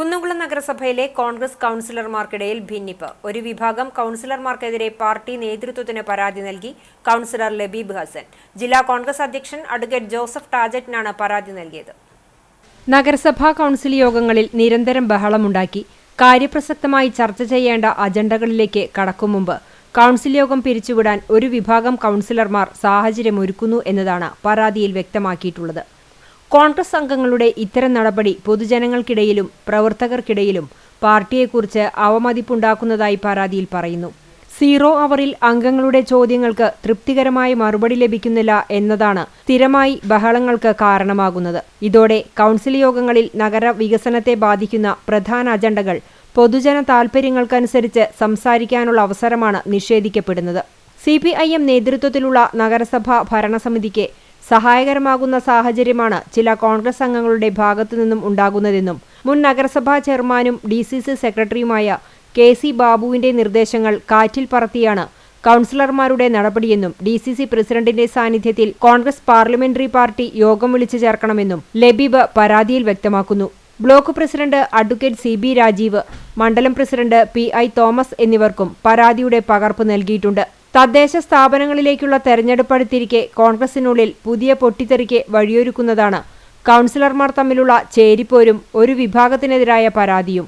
കുന്നംകുളം നഗരസഭയിലെ കോൺഗ്രസ് കൗൺസിലർമാർക്കിടയിൽ ഭിന്നിപ്പ്. ഒരു വിഭാഗം കൗൺസിലർമാർക്കെതിരെ പാർട്ടി നേതൃത്വത്തിന് പരാതി നൽകി കൗൺസിലർ ലബീബ് ഹസൻ. ജില്ലാ കോൺഗ്രസ് അധ്യക്ഷൻ അഡ്വക്കേറ്റ് ജോസഫ് ടാജറ്റിനാണ് പരാതി നൽകിയത്. നഗരസഭാ കൗൺസിൽ യോഗങ്ങളിൽ നിരന്തരം ബഹളമുണ്ടാക്കി. കാര്യപ്രസക്തമായി ചർച്ച ചെയ്യേണ്ട അജണ്ടകളിലേക്ക് കടക്കും മുമ്പ് കൗൺസിൽ യോഗം പിരിച്ചുവിടാൻ ഒരു വിഭാഗം കൗൺസിലർമാർ സാഹചര്യമൊരുക്കുന്നു എന്നതാണ് പരാതിയിൽ വ്യക്തമാക്കിയിട്ടുള്ളത്. കോൺഗ്രസ് അംഗങ്ങളുടെ ഇത്തരം നടപടി പൊതുജനങ്ങൾക്കിടയിലും പ്രവർത്തകർക്കിടയിലും പാർട്ടിയെക്കുറിച്ച് അവമതിപ്പുണ്ടാക്കുന്നതായി പരാതിയിൽ പറയുന്നു. സീറോ അവറിൽ അംഗങ്ങളുടെ ചോദ്യങ്ങൾക്ക് തൃപ്തികരമായ മറുപടി ലഭിക്കുന്നില്ല എന്നതാണ് സ്ഥിരമായി ബഹളങ്ങൾക്ക് കാരണമാകുന്നത്. ഇതോടെ കൗൺസിൽ യോഗങ്ങളിൽ നഗര വികസനത്തെ ബാധിക്കുന്ന പ്രധാന അജണ്ടകൾ പൊതുജന താൽപര്യങ്ങൾക്കനുസരിച്ച് സംസാരിക്കാനുള്ള അവസരമാണ് നിഷേധിക്കപ്പെടുന്നത്. സി പി ഐ എം നേതൃത്വത്തിലുള്ള നഗരസഭാ ഭരണസമിതിക്ക് സഹായകരമാകുന്ന സാഹചര്യമാണ് ചില കോൺഗ്രസ് അംഗങ്ങളുടെ ഭാഗത്തു നിന്നും ഉണ്ടാകുന്നതെന്നും മുൻ നഗരസഭാ ചെയർമാനും ഡി സി സി സെക്രട്ടറിയുമായ കെ സി ബാബുവിന്റെ നിർദ്ദേശങ്ങൾ കാറ്റിൽ പറത്തിയാണ് കൗൺസിലർമാരുടെ നടപടിയെന്നും ഡി സി സി പ്രസിഡന്റിന്റെ സാന്നിധ്യത്തിൽ കോൺഗ്രസ് പാർലമെന്ററി പാർട്ടി യോഗം വിളിച്ചു ചേർക്കണമെന്നും ലബീബ് പരാതിയിൽ വ്യക്തമാക്കുന്നു. Block president advocate C B Rajeev മണ്ഡലം പ്രസിഡന്റ് പി ഐ തോമസ് എന്നിവർക്കും പരാതിയുടെ പകർപ്പ് നൽകിയിട്ടുണ്ട്. തദ്ദേശ സ്ഥാപനങ്ങളിലേക്കുള്ള തെരഞ്ഞെടുപ്പ് അടുത്തിരിക്കെ കോൺഗ്രസിനുള്ളിൽ പുതിയ പൊട്ടിത്തെറിക്ക് വഴിയൊരുക്കുന്നതാണ്. കൗൺസിലർമാർ തമ്മിലുള്ള ചേരിപ്പോരും ഒരു വിഭാഗത്തിനെതിരായ പരാതിയും.